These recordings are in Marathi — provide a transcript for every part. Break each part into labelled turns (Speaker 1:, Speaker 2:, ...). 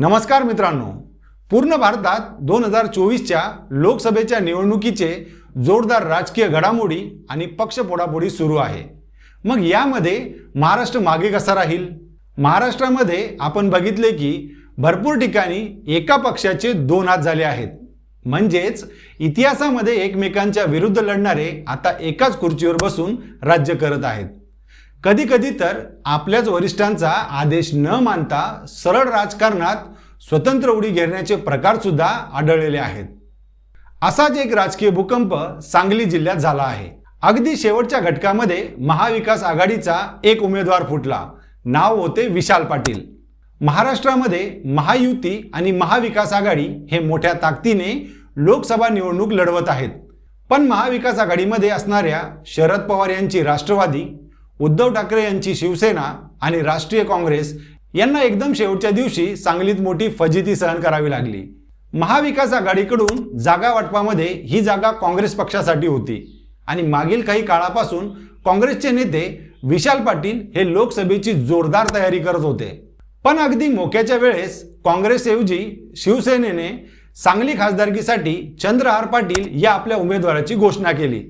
Speaker 1: नमस्कार मित्रांनो. पूर्ण भारतात दोन हजार चोवीसच्या लोकसभेच्या निवडणुकीचे जोरदार राजकीय घडामोडी आणि पक्षपोडापोडी सुरू आहे. मग यामध्ये महाराष्ट्र मागे कसा राहील? महाराष्ट्रामध्ये आपण बघितले की भरपूर ठिकाणी एका पक्षाचे दोन हात झाले आहेत. म्हणजेच इतिहासामध्ये एकमेकांच्या विरुद्ध लढणारे आता एकाच खुर्चीवर बसून राज्य करत आहेत. कधी कधी तर आपल्याच वरिष्ठांचा आदेश न मानता सरळ राजकारणात स्वतंत्र उडी घेण्याचे प्रकार सुद्धा आढळलेले आहेत. असाच एक राजकीय भूकंप सांगली जिल्ह्यात झाला आहे. अगदी शेवटच्या घटकामध्ये महाविकास आघाडीचा एक उमेदवार फुटला. नाव होते विशाल पाटील. महाराष्ट्रामध्ये महायुती आणि महाविकास आघाडी हे मोठ्या ताकदीने लोकसभा निवडणूक लढवत आहेत. पण महाविकास आघाडीमध्ये असणाऱ्या शरद पवार यांची राष्ट्रवादी उद्धव ठाकरे यांची शिवसेना आणि राष्ट्रीय काँग्रेस यांना एकदम शेवटच्या दिवशी सांगलीत मोठी फजिती सहन करावी लागली. महाविकास आघाडीकडून जागा वाटपामध्ये ही जागा काँग्रेस पक्षासाठी होती आणि मागील काही काळापासून काँग्रेसचे नेते विशाल पाटील हे लोकसभेची जोरदार तयारी करत होते. पण अगदी मोक्याच्या वेळेस काँग्रेसऐवजी शिवसेनेने सांगली खासदारकीसाठी चंद्रहार पाटील या आपल्या उमेदवाराची घोषणा केली.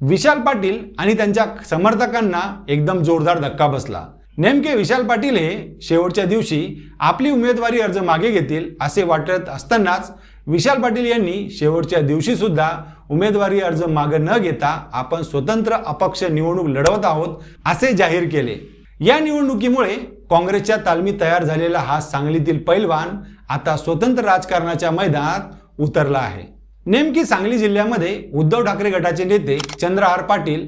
Speaker 1: विशाल पाटील आणि त्यांच्या समर्थकांना एकदम जोरदार धक्का बसला. नेमके विशाल पाटील हे शेवटच्या दिवशी आपली उमेदवारी अर्ज मागे घेतील असे वाटत असतानाच विशाल पाटील यांनी शेवटच्या दिवशी सुद्धा उमेदवारी अर्ज मागे न घेता आपण स्वतंत्र अपक्ष निवडणूक लढवत आहोत असे जाहीर केले. या निवडणुकीमुळे काँग्रेसच्या तालमी तयार झालेला हा सांगलीतील पैलवान आता स्वतंत्र राजकारणाच्या मैदानात उतरला आहे. नेमकी सांगली जिल्ह्यामध्ये उद्धव ठाकरे गटाचे नेते चंद्रहार पाटील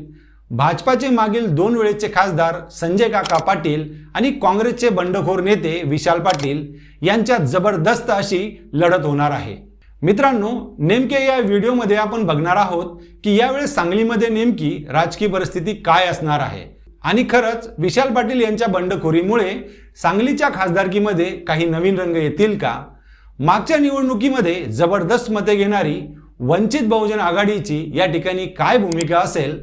Speaker 1: भाजपाचे मागील दोन वेळेचे खासदार संजय काका पाटील आणि काँग्रेसचे बंडखोर नेते विशाल पाटील यांच्यात जबरदस्त अशी लढत होणार आहे. मित्रांनो नेमके या व्हिडिओमध्ये आपण बघणार आहोत की यावेळेस सांगलीमध्ये नेमकी राजकीय परिस्थिती काय असणार आहे. आणि खरंच विशाल पाटील यांच्या बंडखोरीमुळे सांगलीच्या खासदारकीमध्ये काही नवीन रंग येतील का? मागच्या निवडणुकीमध्ये जबरदस्त मते घेणारी वंचित बहुजन आघाडीची या ठिकाणी काय भूमिका असेल?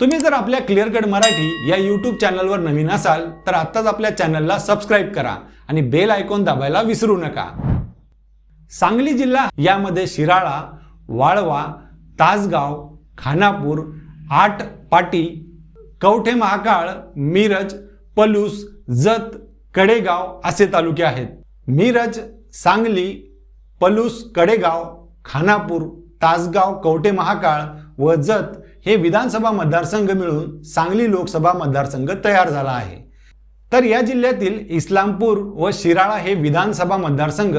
Speaker 1: तुम्ही जर आपल्या क्लिअर कट मराठी या यूट्यूब चॅनलवर नवीन असाल तर आत्ताच आपल्या चॅनलला सबस्क्राईब करा आणि बेल आयकॉन दाबायला विसरू नका. सांगली जिल्हा यामध्ये शिराळा वाळवा तासगाव खानापूर आट पाटी कवठे महाकाळ मिरज पलूस जत कडेगाव असे तालुके आहेत. मिरज सांगली पलूस कडेगाव खानापूर तासगाव कवटे महाकाळ व जत हे विधानसभा मतदारसंघ मिळून सांगली लोकसभा मतदारसंघ तयार झाला आहे. तर या जिल्ह्यातील इस्लामपूर व शिराळा हे विधानसभा मतदारसंघ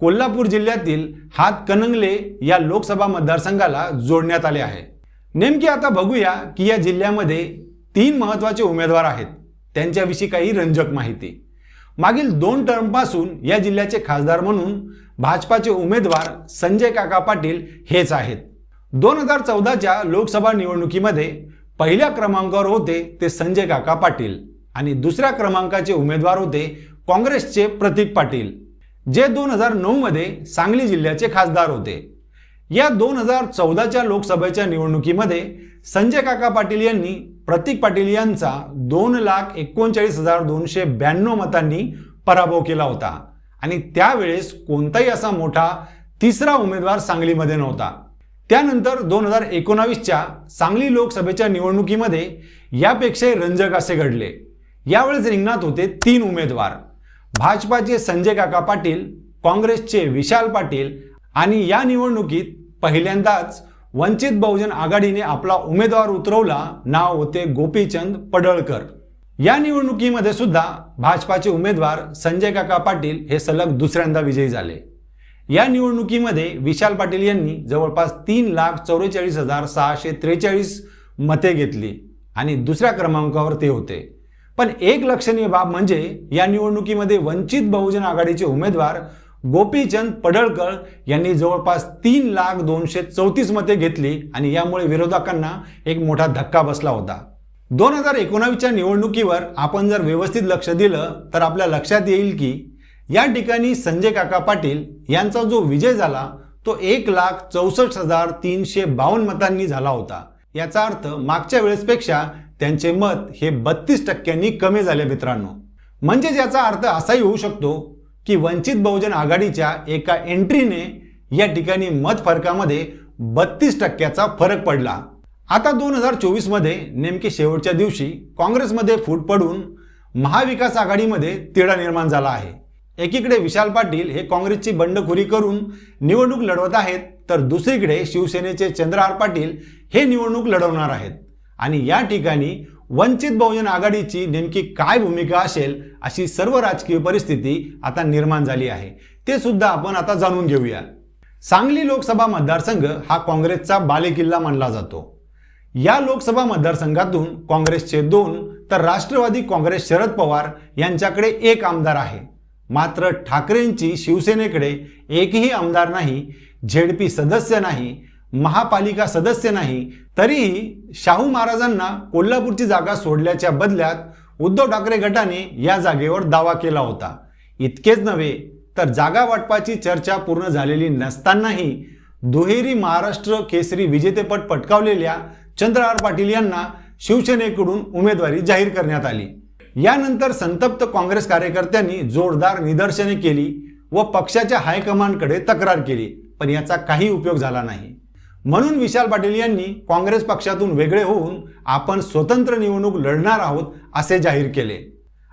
Speaker 1: कोल्हापूर जिल्ह्यातील हातकणंगले या लोकसभा मतदारसंघाला जोडण्यात आले आहे. नेमके आता बघूया की या जिल्ह्यामध्ये तीन महत्त्वाचे उमेदवार आहेत. त्यांच्याविषयी काही रंजक माहिती. मागील दोन टर्मपासून या जिल्ह्याचे खासदार म्हणून भाजपाचे उमेदवार संजय काका पाटील हेच आहेत. दोन हजार चौदाच्या लोकसभा निवडणुकीमध्ये पहिल्या क्रमांकावर होते ते संजय काका पाटील आणि दुसऱ्या क्रमांकाचे उमेदवार होते काँग्रेसचे प्रतीक पाटील जे दोन हजार नऊमध्ये सांगली जिल्ह्याचे खासदार होते. या दोन हजार चौदाच्या लोकसभेच्या निवडणुकीमध्ये संजय काका पाटील यांनी प्रतीक पाटील यांचा दोन लाख एकोणचाळीस हजार दोनशे ब्याण्णव मतांनी पराभव केला होता. आणि त्यावेळेस कोणताही असा मोठा तिसरा उमेदवार सांगलीमध्ये नव्हता. त्यानंतर दोन हजार एकोणावीसच्या सांगली लोकसभेच्या निवडणुकीमध्ये यापेक्षाही रंजक असे घडले. यावेळेस रिंगणात होते तीन उमेदवार. भाजपाचे संजय काका पाटील काँग्रेसचे विशाल पाटील आणि या निवडणुकीत पहिल्यांदाच वंचित बहुजन आघाडीने आपला उमेदवार उतरवला नाव होते गोपीचंद पडळकर. या निवडणुकीमध्ये सुद्धा भाजपाचे उमेदवार संजय काका पाटील हे सलग दुसऱ्यांदा विजयी झाले. या निवडणुकीमध्ये विशाल पाटील यांनी जवळपास तीन लाख चौवेचाळीस हजार सहाशे त्रेचाळीस मते घेतली आणि दुसऱ्या क्रमांकावर ते होते. पण एक लक्षणीय बाब म्हणजे या निवडणुकीमध्ये वंचित बहुजन आघाडीचे उमेदवार गोपीचंद पडळकर यांनी जवळपास तीन लाख दोनशे चौतीस मते घेतली आणि यामुळे विरोधकांना एक मोठा धक्का बसला होता. दोन हजार एकोणावीसच्या निवडणुकीवर आपण जर व्यवस्थित लक्ष दिलं तर आपल्या लक्षात येईल की या ठिकाणी संजय काका पाटील यांचा जो विजय झाला तो एक लाख चौसष्ट हजार तीनशे बावन्न मतांनी झाला होता. याचा अर्थ मागच्या वेळेसपेक्षा त्यांचे मत हे बत्तीस टक्क्यांनी कमी झाले मित्रांनो. म्हणजेच याचा अर्थ असाही होऊ शकतो की वंचित बहुजन आघाडीच्या एका एंट्रीने या ठिकाणी मत फरकामध्ये बत्तीस टक्क्याचा फरक पडला. आता दोन हजार चोवीसमध्ये नेमके शेवटच्या दिवशी काँग्रेसमध्ये फूट पडून महाविकास आघाडीमध्ये तिढा निर्माण झाला आहे. एकीकडे विशाल पाटील हे काँग्रेसची बंडखोरी करून निवडणूक लढवत आहेत तर दुसरीकडे शिवसेनेचे चंद्रहार पाटील हे निवडणूक लढवणार आहेत. आणि या ठिकाणी वंचित बहुजन आघाडीची नेमकी काय भूमिका असेल अशी सर्व राजकीय परिस्थिती आता निर्माण झाली आहे. ते सुद्धा आपण आता जाणून घेऊया. सांगली लोकसभा मतदारसंघ हा काँग्रेसचा बालेकिल्ला मानला जातो. या लोकसभा मतदारसंघातून काँग्रेसचे दोन तर राष्ट्रवादी काँग्रेस शरद पवार यांच्याकडे एक आमदार आहे. मात्र ठाकरेंची शिवसेनेकडे एकही आमदार नाही झेडपी सदस्य नाही महापालिका सदस्य नाही तरीही शाहू महाराजांना कोल्हापूरची जागा सोडल्याच्या बदल्यात उद्धव ठाकरे गटाने या जागेवर दावा केला होता. इतकेच नव्हे तर जागा वाटपाची चर्चा पूर्ण झालेली नसतानाही दुहेरी महाराष्ट्र केसरी विजेतेपद पटकावलेल्या चंद्रहार पाटील यांना शिवसेनेकडून उमेदवारी जाहीर करण्यात आली. यानंतर संतप्त काँग्रेस कार्यकर्त्यांनी जोरदार निदर्शने केली व पक्षाच्या हायकमांडकडे तक्रार केली पण याचा काही उपयोग झाला नाही. म्हणून विशाल पाटील यांनी काँग्रेस पक्षातून वेगळे होऊन आपण स्वतंत्र निवडणूक लढणार आहोत असे जाहीर केले.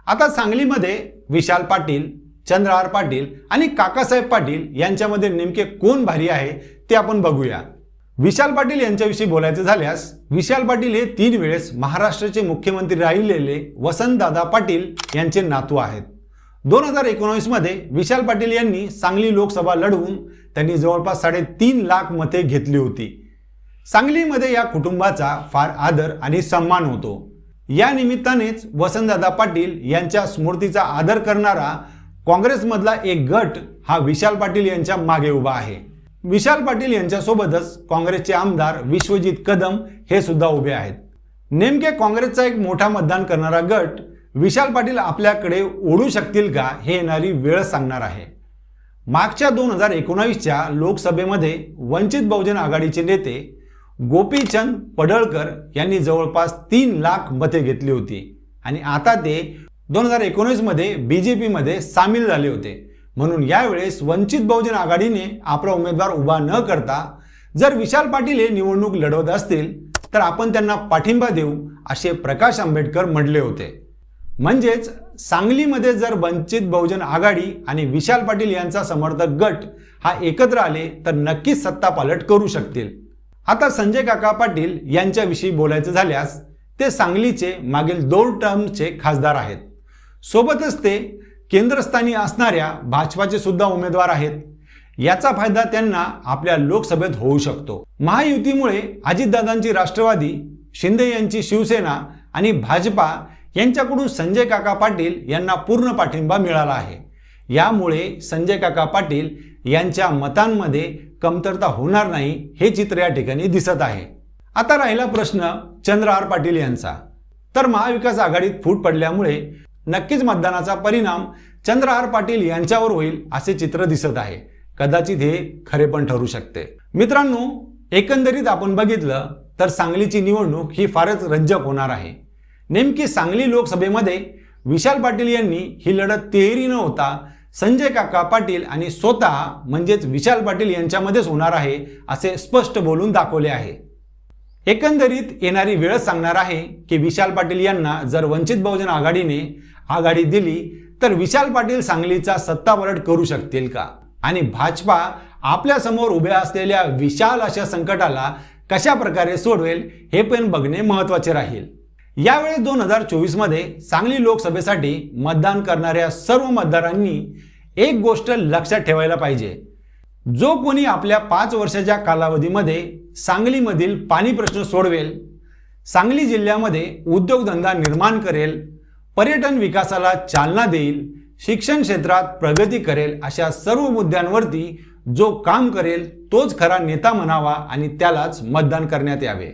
Speaker 1: आता सांगलीमध्ये विशाल पाटील चंद्रहार पाटील आणि काकासाहेब पाटील यांच्यामध्ये नेमके कोण भारी आहे ते आपण बघूया. विशाल पाटील यांच्याविषयी बोलायचं झाल्यास विशाल पाटील हे तीन वेळेस महाराष्ट्राचे मुख्यमंत्री राहिलेले वसंतदादा पाटील यांचे नातू आहेत. दोन हजार एकोणावीसमध्ये विशाल पाटील यांनी सांगली लोकसभा लढवून त्यांनी जवळपास साडेतीन लाख मते घेतली होती. सांगलीमध्ये या कुटुंबाचा फार आदर आणि सन्मान होतो. या निमित्तानेच वसंतदादा पाटील यांच्या स्मृतीचा आदर करणारा काँग्रेसमधला एक गट हा विशाल पाटील यांच्या मागे उभा आहे. विशाल पाटील यांच्यासोबतच काँग्रेसचे आमदार विश्वजित कदम हे सुद्धा उभे आहेत. नेमके काँग्रेसचा एक मोठा मतदान करणारा गट विशाल पाटील आपल्याकडे ओढू शकतील का हे येणारी वेळ सांगणार आहे. मागच्या दोन हजार एकोणावीसच्या लोकसभेमध्ये वंचित बहुजन आघाडीचे नेते गोपीचंद पडळकर यांनी जवळपास तीन लाख मते घेतली होती. आणि आता ते दोन हजार एकोणीसमध्ये बी जे पीमध्ये सामील झाले होते. म्हणून यावेळेस वंचित बहुजन आघाडीने आपला उमेदवार उभा न करता जर विशाल पाटील हे निवडणूक लढवत असतील तर आपण त्यांना पाठिंबा देऊ असे प्रकाश आंबेडकर म्हटले होते. म्हणजेच सांगलीमध्ये जर वंचित बहुजन आघाडी आणि विशाल पाटील यांचा समर्थक गट हा एकत्र आले तर नक्कीच सत्ता पालट करू शकतील. आता संजय काका पाटील यांच्याविषयी बोलायचं झाल्यास ते सांगलीचे मागील दोन टर्मचे खासदार आहेत. सोबतच ते केंद्रस्थानी असणाऱ्या भाजपाचे सुद्धा उमेदवार आहेत. याचा फायदा त्यांना आपल्या लोकसभेत होऊ शकतो. महायुतीमुळे अजितदादांची राष्ट्रवादी शिंदे यांची शिवसेना आणि भाजपा यांच्याकडून संजय काका पाटील यांना पूर्ण पाठिंबा मिळाला आहे. यामुळे संजय काका पाटील यांच्या मतांमध्ये कमतरता होणार नाही हे चित्र या ठिकाणी दिसत आहे. आता राहिला प्रश्न चंद्रहार पाटील यांचा. तर महाविकास आघाडीत फूट पडल्यामुळे नक्कीच मतदानाचा परिणाम चंद्रहार पाटील यांच्यावर होईल असे चित्र दिसत आहे. कदाचित हे खरे पण ठरू शकते. मित्रांनो एकंदरीत आपण बघितलं तर सांगलीची निवडणूक ही फारच रंजक होणार आहे. नेमकी सांगली लोकसभेमध्ये विशाल पाटील यांनी ही लढत तेहरी न होता संजय काका पाटील आणि स्वतः म्हणजेच विशाल पाटील यांच्यामध्येच होणार आहे असे स्पष्ट बोलून दाखवले आहे. एकंदरीत येणारी वेळ सांगणार आहे की विशाल पाटील यांना जर वंचित बहुजन आघाडीने आघाडी दिली तर विशाल पाटील सांगलीचा सत्तापलट करू शकतील का? आणि भाजपा आपल्यासमोर उभ्या असलेल्या विशाल अशा संकटाला कशा प्रकारे सोडवेल हे पण बघणे महत्त्वाचे राहील. यावेळी दोन हजार चोवीसमध्ये सांगली लोकसभेसाठी मतदान करणाऱ्या सर्व मतदारांनी एक गोष्ट लक्षात ठेवायला पाहिजे. जो कोणी आपल्या पाच वर्षाच्या कालावधीमध्ये सांगलीमधील पाणी प्रश्न सोडवेल सांगली जिल्ह्यामध्ये उद्योगधंदा निर्माण करेल पर्यटन विकासाला चालना देईल शिक्षण क्षेत्रात प्रगती करेल अशा सर्व मुद्द्यांवरती जो काम करेल तोच खरा नेता म्हणावा आणि त्यालाच मतदान करण्यात यावे.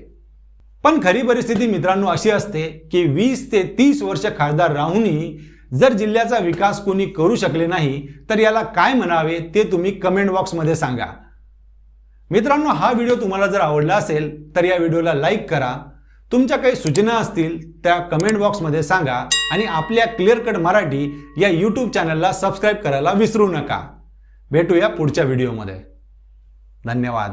Speaker 1: पण खरी परिस्थिती मित्रांनो अशी असते की वीस ते तीस वर्ष खासदार राहूनही जर जिल्ह्याचा विकास कोणी करू शकले नाही तर याला काय म्हणावे ते तुम्ही कमेंट बॉक्समध्ये सांगा. मित्रांनो हा व्हिडिओ तुम्हाला जर आवडला असेल तर या व्हिडिओला लाईक करा. तुमच्या काही सूचना असतील त्या कमेंट बॉक्समध्ये सांगा आणि आपल्या क्लिअर कट मराठी या यूट्यूब चॅनलला सबस्क्राईब करायला विसरू नका. भेटूया पुढच्या व्हिडिओमध्ये. धन्यवाद.